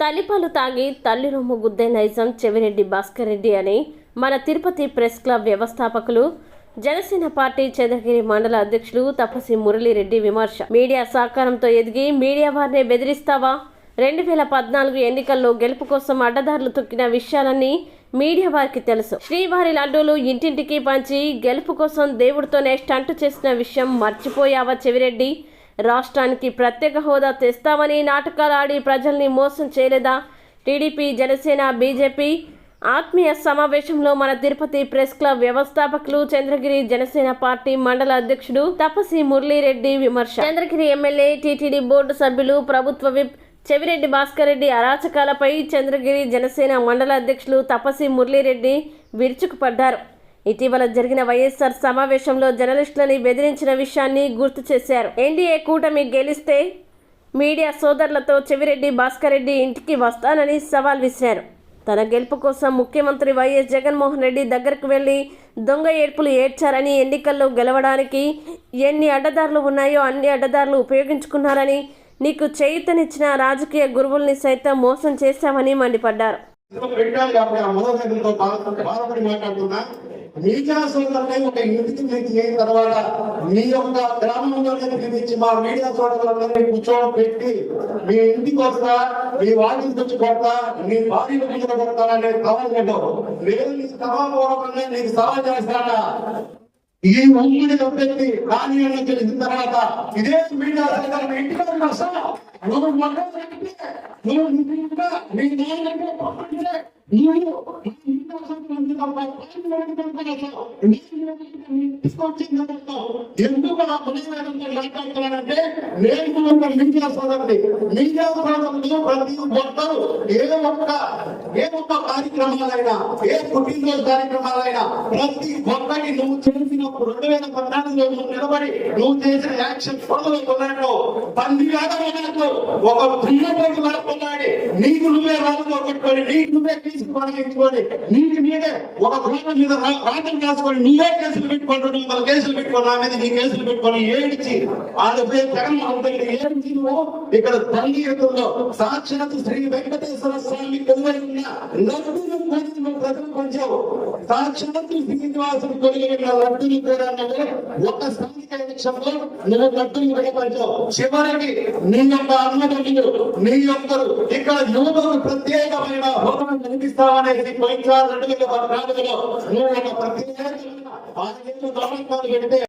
తల్లిపాలు తాగి తల్లి రొమ్ము గుద్దే నైజం చెవిరెడ్డి భాస్కర్ రెడ్డి అని మన తిరుపతి ప్రెస్ క్లబ్ వ్యవస్థాపకులు జనసేన పార్టీ చంద్రగిరి మండల అధ్యక్షులు తపసి మురళీరెడ్డి విమర్శ. మీడియా సహకారంతో ఎదిగి మీడియా వారిని బెదిరిస్తావా? రెండు వేల పద్నాలుగు ఎన్నికల్లో గెలుపు కోసం అడ్డదారులు తొక్కిన విషయాలన్నీ మీడియా వారికి తెలుసు. శ్రీవారి లడ్డూలు ఇంటింటికి పంచి గెలుపు కోసం దేవుడితోనే స్టంట్ చేసిన విషయం మర్చిపోయావా చెవిరెడ్డి? రాష్ట్రానికి ప్రత్యేక హోదా తెస్తామని నాటకాలు ఆడి ప్రజల్ని మోసం చేయలేదా? టీడీపీ జనసేన బీజేపీ ఆత్మీయ సమావేశంలో మన తిరుపతి ప్రెస్ క్లబ్ వ్యవస్థాపకులు చంద్రగిరి జనసేన పార్టీ మండల అధ్యక్షుడు తపసి మురళీరెడ్డి విమర్శ. చంద్రగిరి ఎమ్మెల్యే టీటీడీ బోర్డు సభ్యులు ప్రభుత్వ విప్ చెవిరెడ్డి భాస్కర్ రెడ్డి అరాచకాలపై చంద్రగిరి జనసేన మండల అధ్యక్షులు తపసి మురళీరెడ్డి విరుచుకుపడ్డారు. ఇటీవల జరిగిన వైఎస్ఆర్ సమావేశంలో జర్నలిస్టులని బెదిరించిన విషయాన్ని గుర్తు చేశారు. ఎన్డీఏ కూటమి గెలిస్తే మీడియా సోదరులతో చెవిరెడ్డి భాస్కర్ రెడ్డి ఇంటికి వస్తానని సవాల్ విసిరారు. తన గెలుపు కోసం ముఖ్యమంత్రి వైఎస్ జగన్మోహన్ రెడ్డి దగ్గరకు వెళ్ళి దొంగ ఏడ్పులు ఏడ్చారని ఎన్నికల్లో గెలవడానికి ఎన్ని అడ్డదారులు ఉన్నాయో అన్ని అడ్డదారులు ఉపయోగించుకున్నారని నీకు చేయుతనిచ్చిన రాజకీయ గురువుల్ని సైతం మోసం చేశామని మండిపడ్డారు. మీడియా సోదరులై ఒక ఇంటికి మీకు తర్వాత మీ యొక్క గ్రామంలోనే పిలిపించి మా మీడియా సోదరులందరినీ కూర్చోబెట్టి మీ ఇంటికి వస్తా మీ వాటికి వచ్చి కొడతా మీ భార్యను మీద కొడతా అనే సవాల్ లేదు నేను నీకు సభాపూర్వకంగా నీకు సవాల్ చేస్తానా? ఈ ఉమ్మడి నొప్పెత్తి రాని అని తెలిసిన తర్వాత ఇదే మీడియా సోదరులు ఇంటికి వస్తా నువ్వు మగ నువ్వు నీ నాయనంటే నువ్వు ఎందుకు ఆ పులివేదంతో మాట్లాడుతున్నానంటే నేను ఒక మీడియా సోదరుని మీడియా సోదరులు ప్రతి ఒక్కరు ఏ ఒక్క ఏ ఒక్క కార్యక్రమాలైనా ఏ పుట్టినరోజు కార్యక్రమాలైనా ప్రతి ఒక్కటి నువ్వు చేసిన రెండు వేల పద్నాలుగులో నువ్వు నిలబడి నువ్వు చేసిన యాక్షన్ పనులు కొన్నాడు. పంది వేదమైనట్లు ఒక ప్రియతోటి నీకు నువ్వే రాళ్ళు కొట్టుకొని నీకు నువ్వే కేసులు కొనగించుకొని నీకు నీదే ఒక గ్రామం మీద రా- రాజం నీవే కేసులు పెట్టుకుంటున్నావు వందల కేసులు పెట్టుకొని నా మీద నీ కేసులు పెట్టుకొని ఏడిచి ఆడ పేరు జగన్మోహన్ రెడ్డి ఏడిచి నువ్వు ఇక్కడ తల్లి ఎదురులో సాక్షాత్ శ్రీ వెంకటేశ్వర స్వామి ఉన్న లడ్డూలు పంచి ప్రజలు పంచావు శ్రీనివాసుడు లడ్డూలు కూడా నువ్వు ఒక స్థానిక ఎలక్షన్లో నువ్వు లడ్డూలు కూడా పంచావు చివరికి నీ యొక్క అన్నదమ్ములు నీ యొక్కరు ఇక్కడ యువకులు ప్రత్యేకమైన హోదా కనిపిస్తావనేది పోయిన రెండు వేల పద్నాలుగులో నువ్వు ఒక ప్రత్యేకమైన ఆరు పెడితే